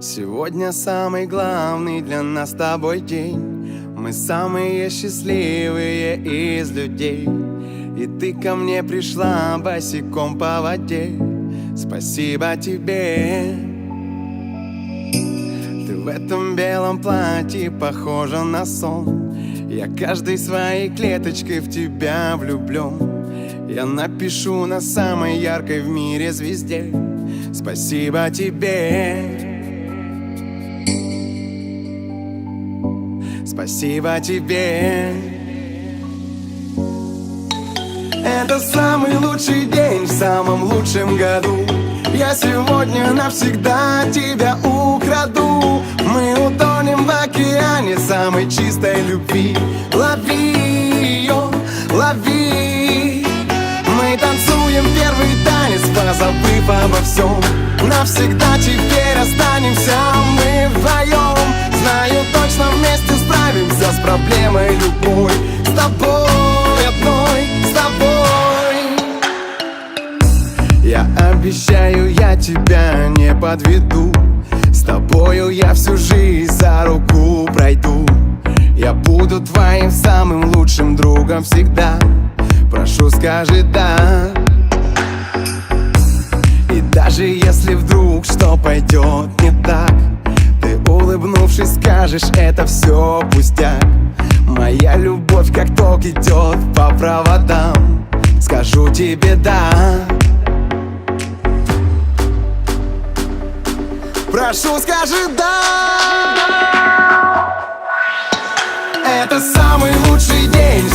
Сегодня самый главный для нас с тобой день. Мы самые счастливые из людей. И ты ко мне пришла босиком по воде. Спасибо тебе. Ты в этом белом платье похожа на сон. Я каждой своей клеточкой в тебя влюблен Я напишу на самой яркой в мире звезде. Спасибо тебе Спасибо тебе. Это самый лучший день в самом лучшем году. Я сегодня навсегда тебя украду. Мы утонем в океане самой чистой любви. Лови ее, лови. Мы танцуем первый танец, позабыв обо всем Навсегда теперь останемся мы вдвоем Знаю точно вместе справимся с проблемой любой С тобой одной, с тобой. Я обещаю, я тебя не подведу С тобою я всю жизнь за руку пройду. Я буду твоим самым лучшим другом всегда Прошу, скажи «да» И даже если вдруг что пойдет не так улыбнувшись скажешь, это все пустяк Моя любовь как ток идет по проводам. Скажу тебе да Прошу, скажи да Это самый лучший день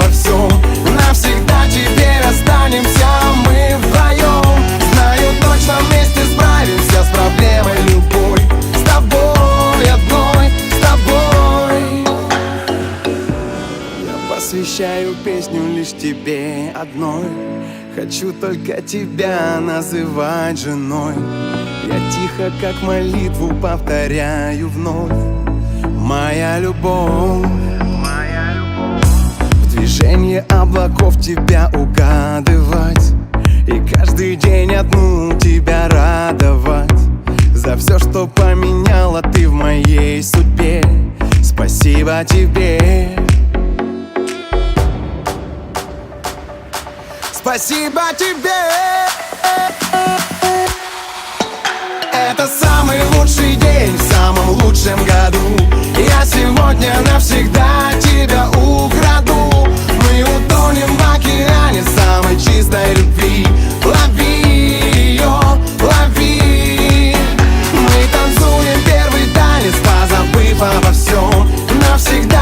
обо всем. Навсегда теперь останемся мы вдвоем. Знаю точно вместе справимся с проблемой любой. С тобой одной, с тобой. Я посвящаю песню лишь тебе одной. Хочу только тебя называть женой. Я тихо, как молитву, повторяю вновь. Моя любовь В движении облаков тебя угадывать. И каждый день одну тебя радовать. За все, что поменяла ты в моей судьбе. Спасибо тебе. Спасибо тебе. Это самый лучший день в самом лучшем году навсегда